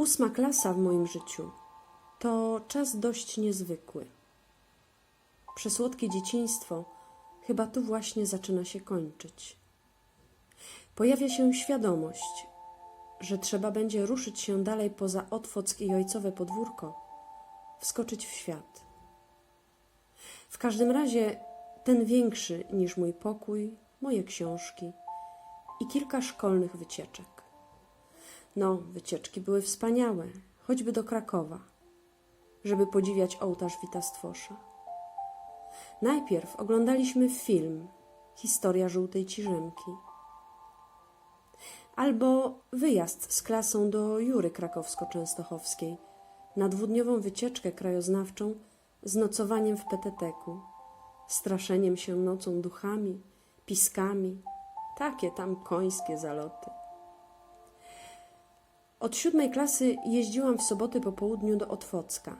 Ósma klasa w moim życiu to czas dość niezwykły. Przesłodkie dzieciństwo chyba tu właśnie zaczyna się kończyć. Pojawia się świadomość, że trzeba będzie ruszyć się dalej poza Otwock i ojcowe podwórko, wskoczyć w świat. W każdym razie ten większy niż mój pokój, moje książki i kilka szkolnych wycieczek. No, wycieczki były wspaniałe, choćby do Krakowa, żeby podziwiać ołtarz Witastwosza. Najpierw oglądaliśmy film Historia żółtej ciżemki. Albo wyjazd z klasą do Jury Krakowsko-Częstochowskiej na dwudniową wycieczkę krajoznawczą z nocowaniem w peteteku, straszeniem się nocą duchami, piskami, takie tam końskie zaloty. Od siódmej klasy jeździłam w soboty po południu do Otwocka,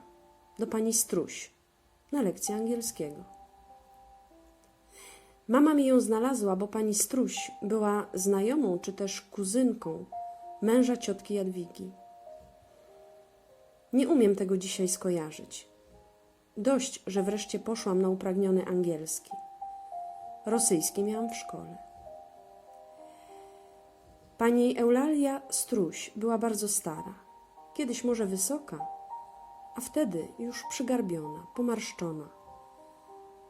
do pani Struś, na lekcję angielskiego. Mama mi ją znalazła, bo pani Struś była znajomą czy też kuzynką męża ciotki Jadwigi. Nie umiem tego dzisiaj skojarzyć. Dość, że wreszcie poszłam na upragniony angielski. Rosyjski miałam w szkole. Pani Eulalia Struś była bardzo stara, kiedyś może wysoka, a wtedy już przygarbiona, pomarszczona,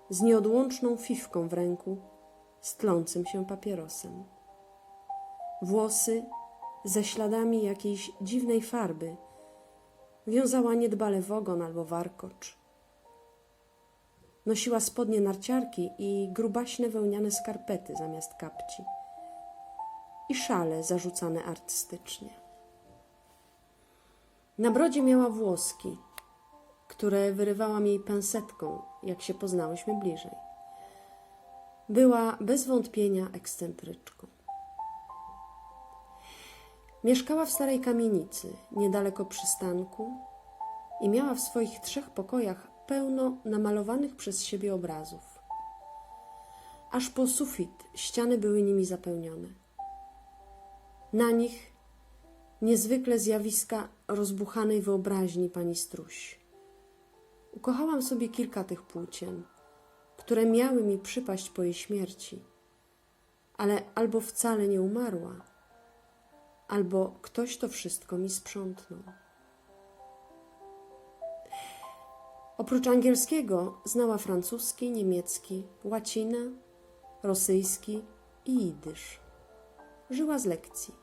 z nieodłączną fifką w ręku, z tlącym się papierosem. Włosy ze śladami jakiejś dziwnej farby wiązała niedbale w ogon albo warkocz. Nosiła spodnie narciarki i grubaśne wełniane skarpety zamiast kapci i szale zarzucane artystycznie. Na brodzie miała włoski, które wyrywałam jej pensetką, jak się poznałyśmy bliżej. Była bez wątpienia ekscentryczką. Mieszkała w starej kamienicy, niedaleko przystanku i miała w swoich trzech pokojach pełno namalowanych przez siebie obrazów. Aż po sufit ściany były nimi zapełnione. Na nich niezwykle zjawiska rozbuchanej wyobraźni pani Struś. Ukochałam sobie kilka tych płócien, które miały mi przypaść po jej śmierci, ale albo wcale nie umarła, albo ktoś to wszystko mi sprzątnął. Oprócz angielskiego znała francuski, niemiecki, łacinę, rosyjski i jidysz. Żyła z lekcji.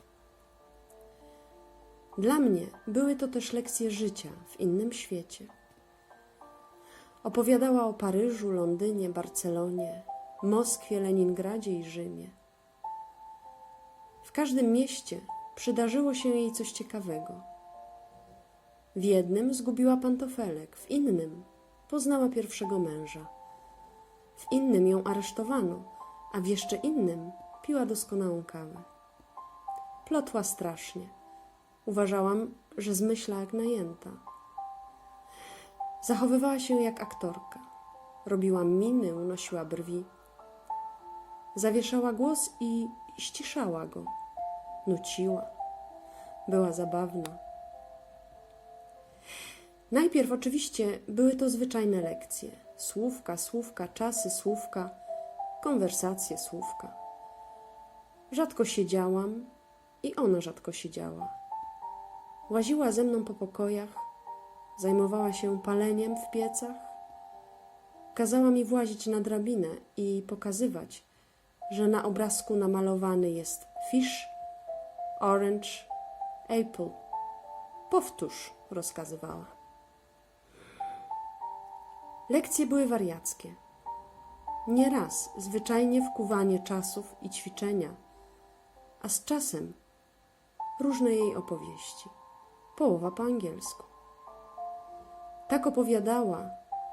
Dla mnie były to też lekcje życia w innym świecie. Opowiadała o Paryżu, Londynie, Barcelonie, Moskwie, Leningradzie i Rzymie. W każdym mieście przydarzyło się jej coś ciekawego. W jednym zgubiła pantofelek, w innym poznała pierwszego męża. W innym ją aresztowano, a w jeszcze innym piła doskonałą kawę. Plotła strasznie. Uważałam, że zmyśla jak najęta. Zachowywała się jak aktorka. Robiła miny, unosiła brwi. Zawieszała głos i ściszała go. Nuciła. Była zabawna. Najpierw oczywiście były to zwyczajne lekcje. Słówka, słówka, czasy, słówka, konwersacje, słówka. Rzadko siedziałam i ona rzadko siedziała. Łaziła ze mną po pokojach, zajmowała się paleniem w piecach. Kazała mi włazić na drabinę i pokazywać, że na obrazku namalowany jest fish, orange, apple. Powtórz, rozkazywała. Lekcje były wariackie. Nieraz zwyczajnie wkuwanie czasów i ćwiczenia, a z czasem różne jej opowieści, połowa po angielsku. Tak opowiadała,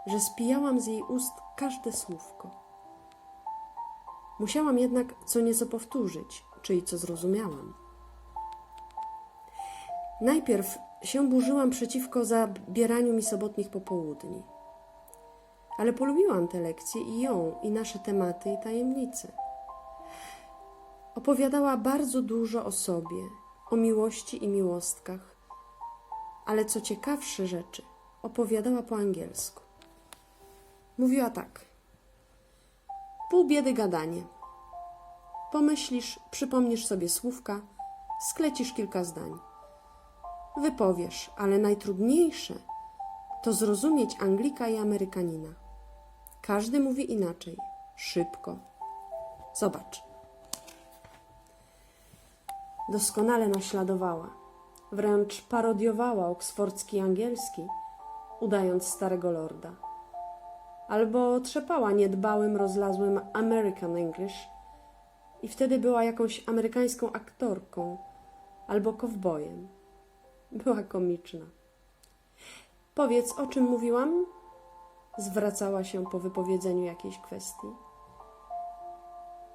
że spijałam z jej ust każde słówko. Musiałam jednak co nieco powtórzyć, czyli co zrozumiałam. Najpierw się burzyłam przeciwko zabieraniu mi sobotnich popołudni ale polubiłam te lekcje i ją, i nasze tematy i tajemnice. Opowiadała bardzo dużo o sobie, o miłości i miłostkach, ale co ciekawsze rzeczy opowiadała po angielsku. Mówiła tak. Pół biedy gadanie. Pomyślisz, przypomnisz sobie słówka, sklecisz kilka zdań. Wypowiesz, ale najtrudniejsze to zrozumieć Anglika i Amerykanina. Każdy mówi inaczej, szybko. Zobacz. Doskonale naśladowała, wręcz parodiowała oksfordzki angielski, udając starego lorda. Albo trzepała niedbałym, rozlazłym American English i wtedy była jakąś amerykańską aktorką albo kowbojem. Była komiczna. Powiedz, o czym mówiłam? Zwracała się po wypowiedzeniu jakiejś kwestii.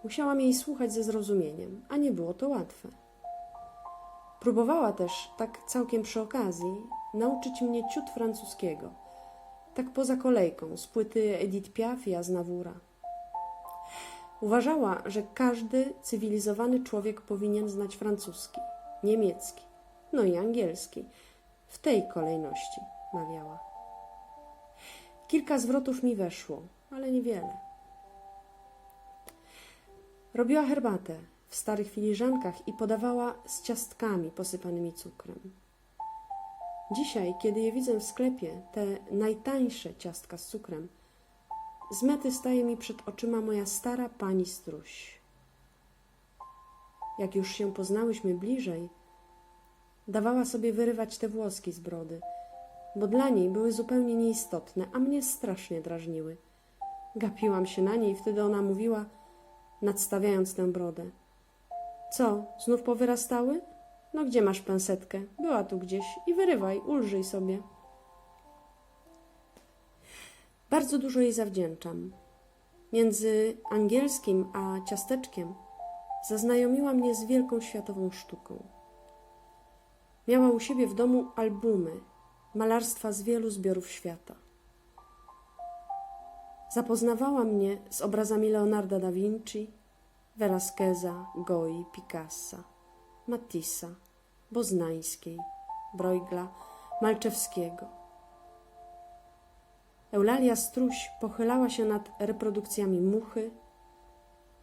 Musiałam jej słuchać ze zrozumieniem, a nie było to łatwe. Próbowała też, tak całkiem przy okazji, nauczyć mnie ciut francuskiego, tak poza kolejką, z płyty Edith Piaf i Aznavoura. Uważała, że każdy cywilizowany człowiek powinien znać francuski, niemiecki, no i angielski, w tej kolejności, mawiała. Kilka zwrotów mi weszło, ale niewiele. Robiła herbatę w starych filiżankach i podawała z ciastkami posypanymi cukrem. Dzisiaj, kiedy je widzę w sklepie, te najtańsze ciastka z cukrem, z mety staje mi przed oczyma moja stara pani struś. Jak już się poznałyśmy bliżej, dawała sobie wyrywać te włoski z brody, bo dla niej były zupełnie nieistotne, a mnie strasznie drażniły. Gapiłam się na niej, wtedy ona mówiła, nadstawiając tę brodę. Co, znów powyrastały? No gdzie masz pensetkę? Była tu gdzieś i wyrywaj, ulżyj sobie. Bardzo dużo jej zawdzięczam. Między angielskim a ciasteczkiem zaznajomiła mnie z wielką światową sztuką. Miała u siebie w domu albumy malarstwa z wielu zbiorów świata. Zapoznawała mnie z obrazami Leonarda da Vinci, Velasqueza, Goi, Picassa, Matissa, Boznańskiej, Bruegla, Malczewskiego. Eulalia Struś pochylała się nad reprodukcjami Muchy,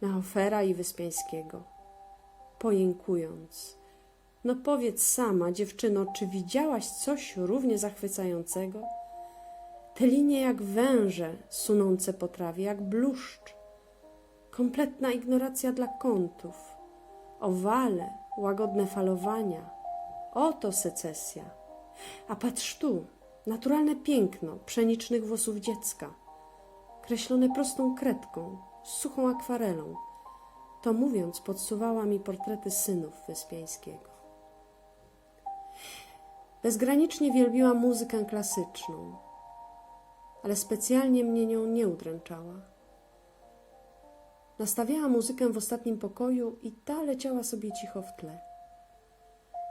Mehofera i Wyspiańskiego, pojękując. No powiedz sama, dziewczyno, czy widziałaś coś równie zachwycającego? Te linie jak węże sunące po trawie, jak bluszcz. Kompletna ignoracja dla kątów. Owale, łagodne falowania. Oto secesja. A patrz tu, naturalne piękno pszenicznych włosów dziecka, kreślone prostą kredką, suchą akwarelą. To mówiąc, podsuwała mi portrety synów Wyspiańskiego. Bezgranicznie wielbiła muzykę klasyczną, ale specjalnie mnie nią nie udręczała. Nastawiała muzykę w ostatnim pokoju i ta leciała sobie cicho w tle.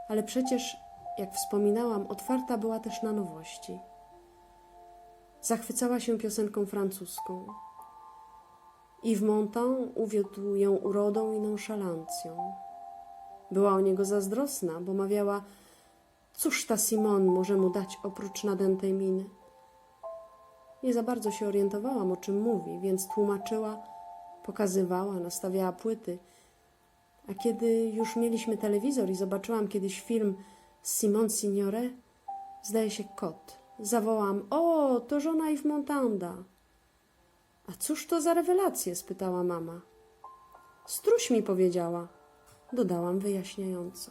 Ale przecież, jak wspominałam, otwarta była też na nowości. Zachwycała się piosenką francuską. Yves Montand uwiódł ją urodą i nonszalancją. Była o niego zazdrosna, bo mawiała, cóż ta Simon może mu dać oprócz nadętej miny. Nie za bardzo się orientowałam, o czym mówi, więc tłumaczyła, pokazywała, nastawiała płyty. A kiedy już mieliśmy telewizor i zobaczyłam kiedyś film z Simon Signore, zdaje się kot, zawołam: O, to żona Yves Montanda. A cóż to za rewelacje? spytała mama. Struś mi powiedziała, dodałam wyjaśniająco.